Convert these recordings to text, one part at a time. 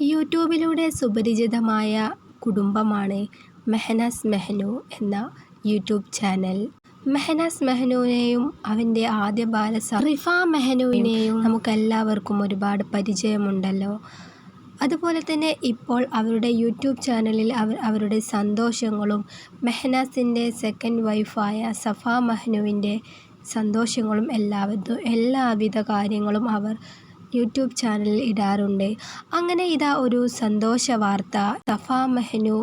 യൂട്യൂബിലൂടെ സുപരിചിതമായ കുടുംബമാണ് മെഹനാസ് മെഹ്നു എന്ന യൂട്യൂബ് ചാനൽ. മെഹനാസ് മെഹ്നുവിനെയും അവന്റെ ആദ്യ ബാല റിഫ മെഹ്നുവിനെയും നമുക്കെല്ലാവർക്കും ഒരുപാട് പരിചയമുണ്ടല്ലോ. അതുപോലെ തന്നെ ഇപ്പോൾ അവരുടെ യൂട്യൂബ് ചാനലിൽ അവർ അവരുടെ സന്തോഷങ്ങളും മെഹനാസിന്റെ സെക്കൻഡ് വൈഫായ സഫ മെഹ്നുവിന്റെ സന്തോഷങ്ങളും എല്ലാവിധ എല്ലാവിധ കാര്യങ്ങളും അവർ യൂട്യൂബ് ചാനലിൽ ഇടാറുണ്ട്. അങ്ങനെ ഇതാ ഒരു സന്തോഷ വാർത്ത. സഫ മെഹനു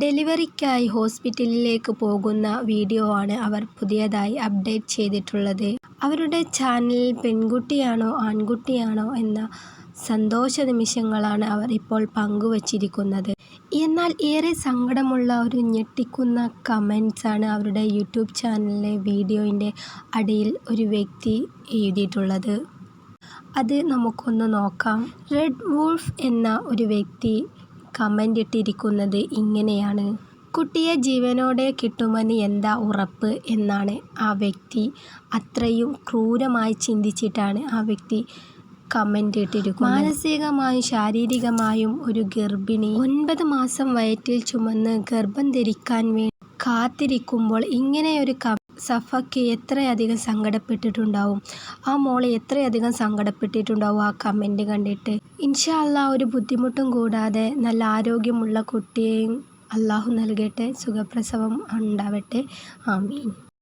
ഡെലിവറിക്കായി ഹോസ്പിറ്റലിലേക്ക് പോകുന്ന വീഡിയോ ആണ് അവർ പുതിയതായി അപ്ഡേറ്റ് ചെയ്തിട്ടുള്ളത്. അവരുടെ ചാനലിൽ പെൺകുട്ടിയാണോ ആൺകുട്ടിയാണോ എന്ന സന്തോഷ നിമിഷങ്ങളാണ് അവർ ഇപ്പോൾ പങ്കുവച്ചിരിക്കുന്നത്. എന്നാൽ ഏറെ സങ്കടമുള്ള ഒരു ഞെട്ടിക്കുന്ന കമൻസാണ് അവരുടെ യൂട്യൂബ് ചാനലിലെ വീഡിയോയിന്റെ അടിയിൽ ഒരു വ്യക്തി എഴുതിയിട്ടുള്ളത്. അത് നമുക്കൊന്ന് നോക്കാം. റെഡ് വൂൾഫ് എന്ന ഒരു വ്യക്തി കമന്റ് ഇട്ടിരിക്കുന്നത് ഇങ്ങനെയാണ്. കുട്ടിയെ ജീവനോടെ കിട്ടുമെന്ന് എന്താ ഉറപ്പ് എന്നാണ് ആ വ്യക്തി അത്രയും ക്രൂരമായി ചിന്തിച്ചിട്ടാണ് ആ വ്യക്തി കമന്റ് ഇട്ടിരിക്കുന്നത്. മാനസികമായും ശാരീരികമായും ഒരു ഗർഭിണി ഒൻപത് മാസം വയറ്റിൽ ചുമന്ന് ഗർഭം ധരിക്കാൻ വേണ്ടി കാത്തിരിക്കുമ്പോൾ ഇങ്ങനെയൊരു കമന്റ് സഫയ്ക്ക് എത്രയധികം സങ്കടപ്പെട്ടിട്ടുണ്ടാവും. ആ മോൾ എത്രയധികം സങ്കടപ്പെട്ടിട്ടുണ്ടാവും ആ കമന്റ് കണ്ടിട്ട്. ഇൻഷാ അല്ലാഹ് ഒരു ബുദ്ധിമുട്ടും കൂടാതെ നല്ല ആരോഗ്യമുള്ള കുട്ടിയെയും അള്ളാഹു നൽകട്ടെ. സുഖപ്രസവം ഉണ്ടാവട്ടെ. ആമീൻ.